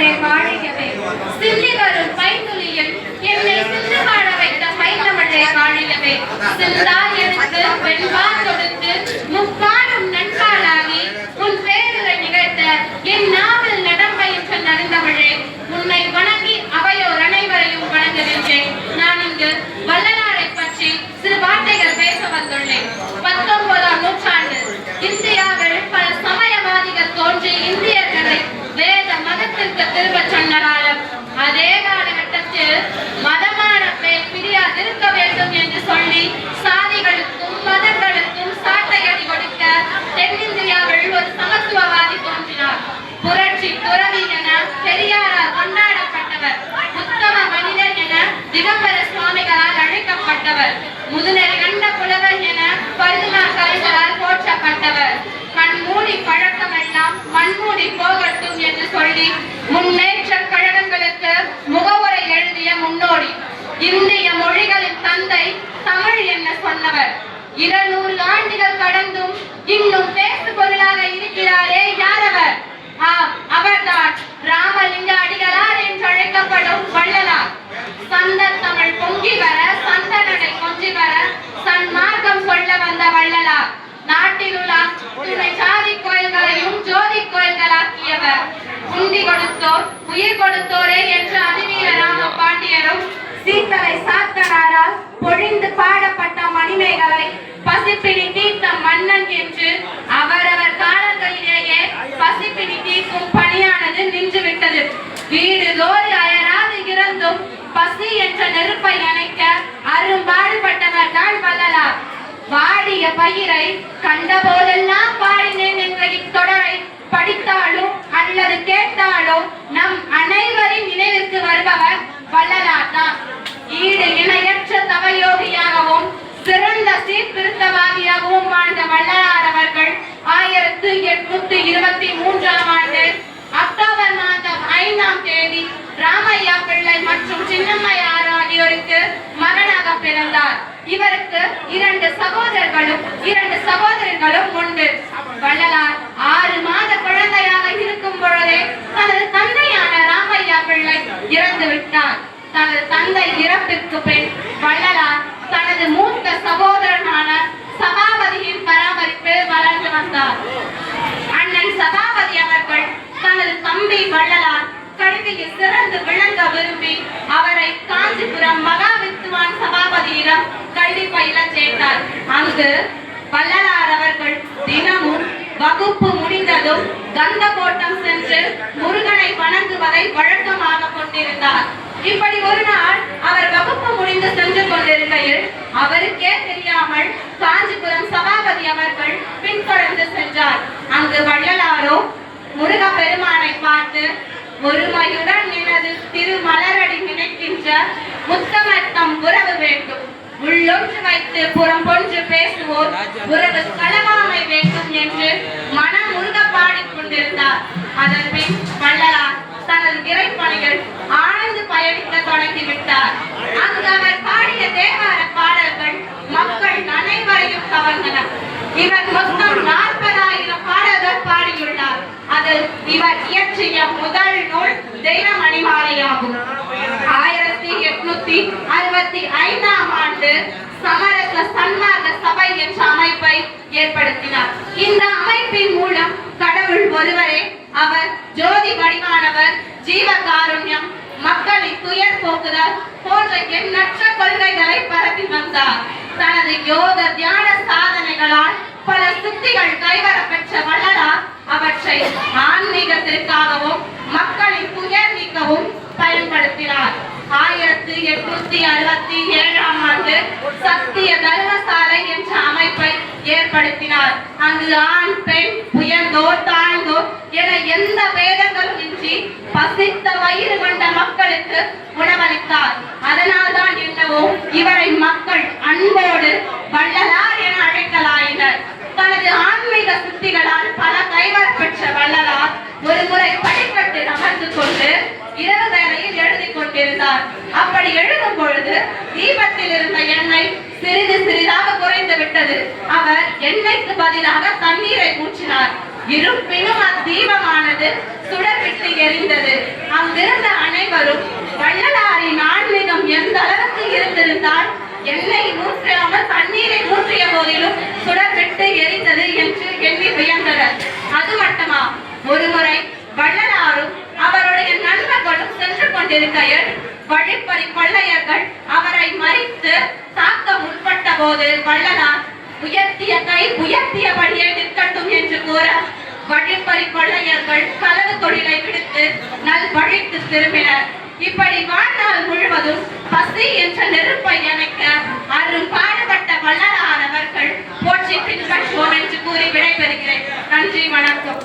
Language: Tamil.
தமிழே வாழியவே சில்லி வரும் பைந்துளியில் என்னை சில்லு வாழ வைத்த பைந்தமிழே வாழியவே சில்லா எடுத்து வெண்பா தொடுத்து முப்பாலும் நண்பாளாகி உன் பேருரை நிகழ்த்த என் நாவல் நடம்பயின்ற நருந்தமிழே உன்னை வணங்கி அவையோர் அனைவரையும் வணங்குகின்றேன். நான் இங்கு வள்ளலாரை மதத்திற்கு திரும்பச் அதே காலகட்டத்தில் மதமான பிரியா இருக்க வேண்டும் என்று சொல்லி சாதிகளுக்கும் மதங்களுக்கும் சாட்டையடி கொடுக்க தென்னிந்தியாவில் ஒரு சமத்துவவாதி தோன்றினார். புரட்சி துறவி என பெரியாரால் கொண்டாடப்பட்டவர் உத்தம மனிதர் என திகம்பர சுவாமிகளால் அழைக்கப்பட்டவர் முதுநெறி கண்ட புலவர் என பருதுனா கலைஞரால் போற்றப்பட்டவர். கண்மூடி பழக்கமெல்லாம் மண்மூடி போகட்டும் என்று சொல்லி முன்னேற்ற கழகங்களுக்கு முகவுரை எழுதிய முன்னோடி இந்திய மொழிகளின் தந்தை தமிழ் என்ன சொன்னவர்? இருநூறு ஆண்டுகள் கடந்தும் இன்னும் பேசு பொருளாக இருக்கிறாரே யார் அவர் உண்டி கொடுத்தோர் உயிர் கொடுத்தோரே என்று அதிவீர ராம பாண்டியரும் சீத்தலை சாத்தனாரால் பொழிந்து பாடப்பட்ட மணிமேகலை பசிப்பினி தீர்த்த மன்னன் என்று அவரவர் காலங்களிலேயே பசிப்பினி தீர்க்கும் பணியானது நின்றுவிட்டது. வீடு வீடுதோறு அயராது இறந்தும் பசி என்ற நெருப்பை அணைக்க அரும்பாடுபட்டவர் தான் வள்ளலார். வாடிய பயிரை கண்ட போதெல்லாம் பாடினேன் என்ற இத்தொடரை எட்நூத்தி இருபத்தி மூன்றாம் ஆண்டு அக்டோபர் மாதம் ஐந்தாம் தேதி ராமையா பிள்ளை மற்றும் சின்னம்மையார் ஆகியோருக்கு மகனாக பிறந்தார். இவருக்கு இரண்டு சகோதரர்களும் இரண்டு சகோதரர்களும் உண்டு. வள்ளலார் ஆறு மாத குழந்தையாக இருக்கும் பொழுதே தனது தந்தையான ராமையா பிள்ளை இறந்து விட்டார். தனது தந்தை இறப்பிற்கு பின் வள்ளலார் தனது மூத்த சகோதரனான சபாபதியின் பராமரிப்பில் வளர்ந்து வந்தார் அண்ணன் சபாபதி அவர்கள் தனது தம்பி வள்ளலார் கல்வியில் சிறந்து விளங்க விரும்பி அவரை காஞ்சிபுரம் மகா வித்துவான் சபாபதியிடம் கல்வி பயில சேர்த்தார். அங்கு வள்ளலார் அவர்கள் தினமும் வகுப்பு முடிந்ததும் கந்த கோட்டம் சென்று முருகனை வணங்குவதை வழக்கமாக கொண்டிருந்தார். இப்படி ஒரு நாள் அவர் வகுப்பு முடிந்து சென்று கொண்டிருக்கையில் அவருக்கே தெரியாமல் காஞ்சிபுரம் சபாபதி அவர்கள் பின்தொடர்ந்து சென்றார். அங்கு வள்ளலாரோ பார்த்து ஒருமையுடன் எனது திருமலரடி நினைக்கின்ற முத்தமத்தம் உறவு வேண்டும். உள்ளொன்று வைத்து புறம் பொன்று பேசுவோர் உறவு களவாமை வேண்டும் என்று மனம் முருக பாடிக்கொண்டிருந்தார் அதன் பின் வள்ளலார் தனது இறைப்பணிகள் ஆழ்ந்து பயணிக்க தொடங்கிவிட்டார் இவர் இயற்றிய முதல் நூல் தெய்வ மணிமாலையாகும் ஆயிரத்தி எட்நூத்தி அறுபத்தி ஐந்தாம் ஆண்டு சமரச சன்மார்க்க சபை என்ற அமைப்பை ஏற்படுத்தினார். இந்த அமைப்பின் மூலம் கடவுள் ஒருவரே அவர் ஜோதி வடிவானவர் ஜீவகாருண்யம் மக்களின் துயர் போக்குதல் போன்ற எண்ணற்ற கொள்கைகளை பரப்பி வந்தார். தனது யோக தியான சாதனைகளால் பல சித்திகள் கைவர பெற்ற வள்ளலார் அவற்றை ஆன்மீகத்திற்காகவும் மக்களின் துயர் நீக்கவும் பயன்படுத்தினார். ஆயிரத்தி எட்நூத்தி அறுபத்தி ஏழாம் ஆண்டு சத்திய தர்மசாலை என்ற அமைப்பை ஏற்படுத்தினார். அங்கு ஆண் பெண் உயர்ந்தோர் தாழ்ந்தோர் என எந்த பேதங்களும் இன்றி பசித்த வயிறு கொண்ட மக்களுக்கு உணவளித்தார். அதனால்தான் என்னவோ இவரை மக்கள் அன்போடு வள்ளலார் என அழைக்கலாயினர் தனது ஆன்மீக சித்திகளால் பல கைவர் பெற்ற வள்ளலார் ஒரு முறை படிக்கட்டில் அமர்ந்து கொண்டு இரவு வேளையில் எழுதி கொண்டிருந்தார் அப்படி எழுதும் பொழுது தீபத்தில் இருந்த எண்ணெய் சிறிது சிறிதாக குறைந்து விட்டது. அவர் எண்ணெய்க்கு பதிலாக தண்ணீரை ஊற்றினார். இருப்பினும் அத்தீபமானது சுடர்விட்டு எரிந்தது. அங்கிருந்த அனைவரும் வள்ளலாரின் ஆன்மீகம் எந்த அளவுக்கு இருந்திருந்தால் எண்ணெய் ஊற்றாமல் தண்ணீரை ஊற்றிய போதிலும் சுடர்விட்டு எரிந்தது என்று எண்ணி வியந்தனர். அது மட்டுமா? ஒருமுறை வள்ளலாரும் அவருடைய நண்பர்களும் சென்று கொண்டிருக்கையில் வழிப்பறி கொள்ளையர்கள் அவரை மறித்து தாக்க முற்பட்ட போது வள்ளலார் உயர்த்திய கை உயர்த்தியபடியே நிற்கட்டும் என்று கூற வழிப்பறி கொள்ளையர்கள் களவு தொழிலை விடுத்து நல் வழித்து திரும்பினர். இப்படி வாழ்நாள் முழுவதும் பசி என்ற நெருப்பை அணைக்க அரும் பாடுபட்ட வள்ளலார் அவர்கள் போற்றி பின்பற்றுவோம் என்று கூறி விடைபெறுகிறேன். நன்றி வணக்கம்.